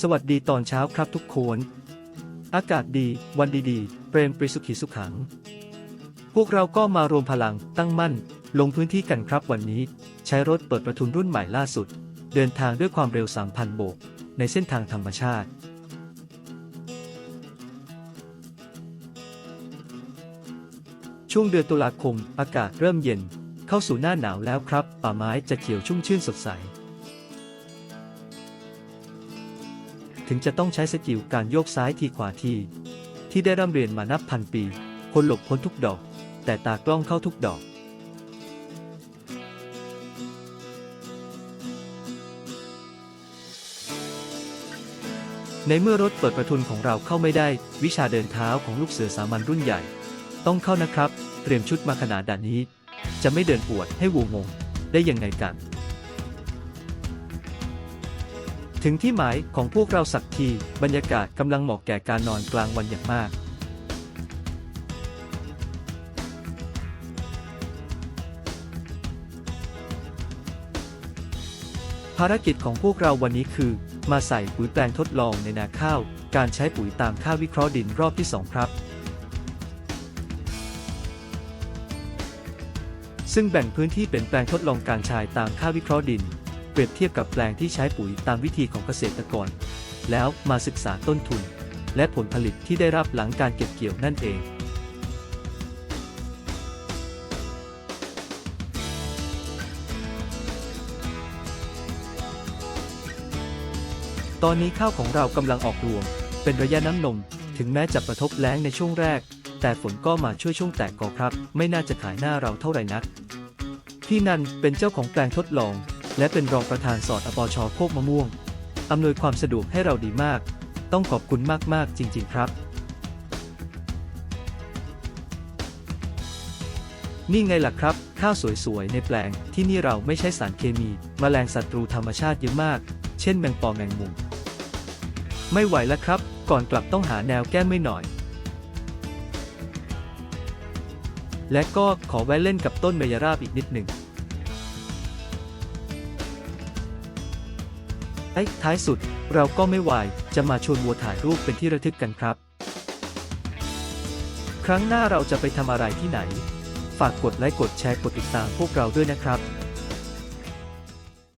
สวัสดีตอนเช้าครับทุกคน อากาศดี วันดีๆ เปรมปริสุขีสุขขัง พวกเราก็มารวมพลังตั้งมั่น ลงพื้นที่กันครับวันนี้ ใช้รถเปิดประทุนรุ่นใหม่ล่าสุด เดินทางด้วยความเร็ว 3,000 โบก ในเส้นทางธรรมชาติ ช่วงเดือนตุลาคม อากาศเริ่มเย็น เข้าสู่หน้าหนาวแล้วครับ ป่าไม้จะเขียวชุ่มชื่นสดใส ถึงจะต้องใช้สกิลการโยกซ้ายทีขวาทีที่ได้ร่ำเรียนมานับพันปี คนหลบพ้นทุกดอก แต่ตากล้องเข้าทุกดอก ในเมื่อรถเปิดประทุนของเราเข้าไม่ได้ วิชาเดินเท้าของลูกเสือสามัญรุ่นใหญ่ ต้องเข้านะครับ เตรียมชุดมาขนาดดานี้ จะไม่เดินอวดให้วูงงได้ยังไงกัน ถึงที่หมายของพวกเราสักที บรรยากาศกำลังเหมาะแก่การนอนกลางวันอย่างมาก ภารกิจของพวกเราวันนี้คือ มาใส่ปุ๋ยแปลงทดลองในนาข้าว การใช้ปุ๋ยตามค่าวิเคราะห์ดินรอบที่ 2 ครับ ซึ่งแบ่งพื้นที่เป็นแปลงทดลองการใช้ตามค่าวิเคราะห์ดิน เปรียบเทียบกับแปลงที่ใช้ปุ๋ยตามวิธีของเกษตรกร แล้วมาศึกษาต้นทุน และผลผลิตที่ได้รับหลังการเก็บเกี่ยวนั่นเอง ตอนนี้ข้าวของเรากำลังออกรวง เป็นระยะน้ำนม ถึงแม้จะประทบแล้งในช่วงแรก แต่ฝนก็มาช่วยช่วงแตกกอครับ ไม่น่าจะขายหน้าเราเท่าไหร่นัก พี่นันเป็นเจ้าของแปลงทดลอง และเป็นรองประธานสอดอปชโคกมะม่วง อำนวยความสะดวกให้เราดีมาก ต้องขอบคุณมาก ๆ จริง ๆ ครับ นี่ไงล่ะครับ ข้าวสวย ๆ ในแปลงที่นี่เราไม่ใช้สารเคมีแมลงศัตรูธรรมชาติเยอะมาก เช่นแมงปอแมงมุม ไม่ไหวแล้วครับ ก่อนกลับต้องหาแนวแก้ไม่หน่อย และก็ขอแวะเล่นกับต้นเมยราบอีกนิดหนึ่ง ไอ้ท้ายสุด เราก็ไม่ไหวจะมาชวนวัวถ่ายรูปเป็นที่ระทึกกันครับ ครั้งหน้าเราจะไปทำอะไรที่ไหน ฝากกดไลค์กดแชร์กดติดตามพวกเราด้วยนะครับ